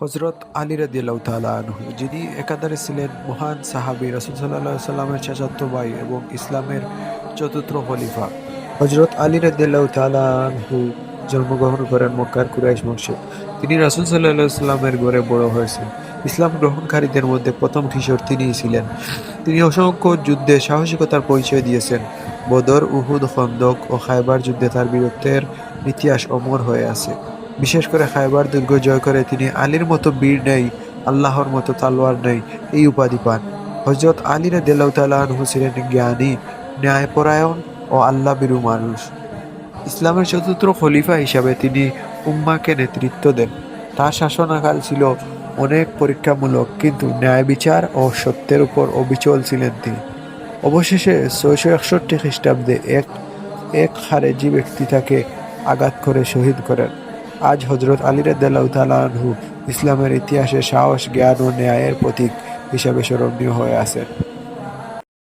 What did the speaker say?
হজরত আলী রাদিয়াল্লাহু আনহু, যিনি একাধারে ছিলেন মহান সাহাবী রাসূল আলাইহি সাল্লামের চাচাতো ভাই এবং ইসলামের চতুর্থ খলিফা। হজরত আলী রাদিয়াল্লাহু আনহু জন্মগ্রহণ করেন মক্কার কুরাইশ বংশে। তিনি রাসূল আলাইহি সাল্লামের ঘরে বড় হয়েছেন। ইসলাম গ্রহণকারীদের মধ্যে প্রথম কিশোর তিনিই ছিলেন। তিনি অসংখ্য যুদ্ধে সাহসিকতার পরিচয় দিয়েছেন। বদর, উহুদ, খন্দক ও খায়বার যুদ্ধে তার বীরত্বের ইতিহাস অমর হয়ে আছে। বিশেষ করে খায়বার দুর্গ জয় করে তিনি আলীর মতো বীর নেই, আল্লাহর মতো তালোয়ার নেই, এই উপাধি পান। হজরত আলী রাদিয়াল্লাহু তাআলা আনহু ছিলেন জ্ঞানী, ন্যায়পরায়ণ ও আল্লাহ বিরু মানুষ। ইসলামের চতুর্থ খলিফা হিসাবে তিনি উম্মাকে নেতৃত্ব দেন। তার শাসনাকাল ছিল অনেক পরীক্ষামূলক, কিন্তু ন্যায় বিচার ও সত্যের উপর অবিচল ছিলেন তিনি। অবশেষে ছয়শো একষট্টি খ্রিস্টাব্দে এক এক খারেজি ব্যক্তি তাকে আঘাত করে শহীদ করেন। আজ হজরত আলী ইসলামের ইতিহাসে সাহস জ্ঞান ও ন্যায়ের প্রতীক হিসাবে স্মরণীয় হয়ে আছেন।